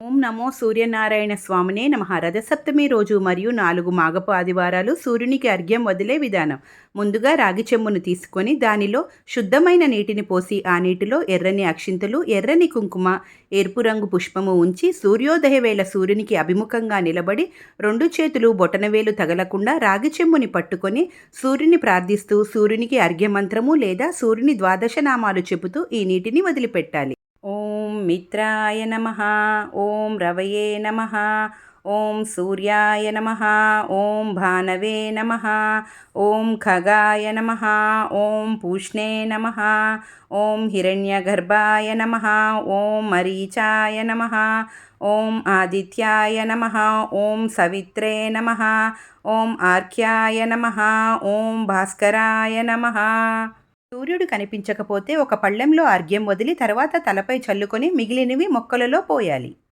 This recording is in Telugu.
ఓం నమో సూర్యనారాయణ స్వామినే నమ. రథసప్తమి రోజు మరియు నాలుగు మాగపు ఆదివారాలు సూర్యునికి అర్ఘ్యం వదిలే విధానం. ముందుగా రాగి చెమ్మును తీసుకొని దానిలో శుద్ధమైన నీటిని పోసి ఆ నీటిలో ఎర్రని అక్షింతలు ఎర్రని కుంకుమ ఎరుపు రంగు పుష్పము ఉంచి సూర్యోదయ వేళ సూర్యునికి అభిముఖంగా నిలబడి రెండు చేతులు బొటనవేలు తగలకుండా రాగి చెమ్ముని పట్టుకొని సూర్యుని ప్రార్థిస్తూ సూర్యునికి అర్ఘ్యమంత్రము లేదా సూర్యుని ద్వాదశ నామాలు చెబుతూ ఈ నీటిని వదిలిపెట్టాలి. मित्राय नमः ॐ रवये नमः ॐ सूर्याय नमः ॐ भानवे नमः ॐ खगाय नमः ॐ पूष्णे नमः ॐ हिरण्यगर्भाय नमः ॐ मरीचाय नमः ॐ आदित्याय नमः ॐ सवित्रे नमः ॐ आर्क्याय नमः ॐ भास्कराय नमः సూర్యుడు కనిపించకపోతే ఒక పళ్ళెంలో అర్ఘ్యం వదిలి తర్వాత తలపై చల్లుకొని మిగిలినవి మొక్కలలో పోయాలి.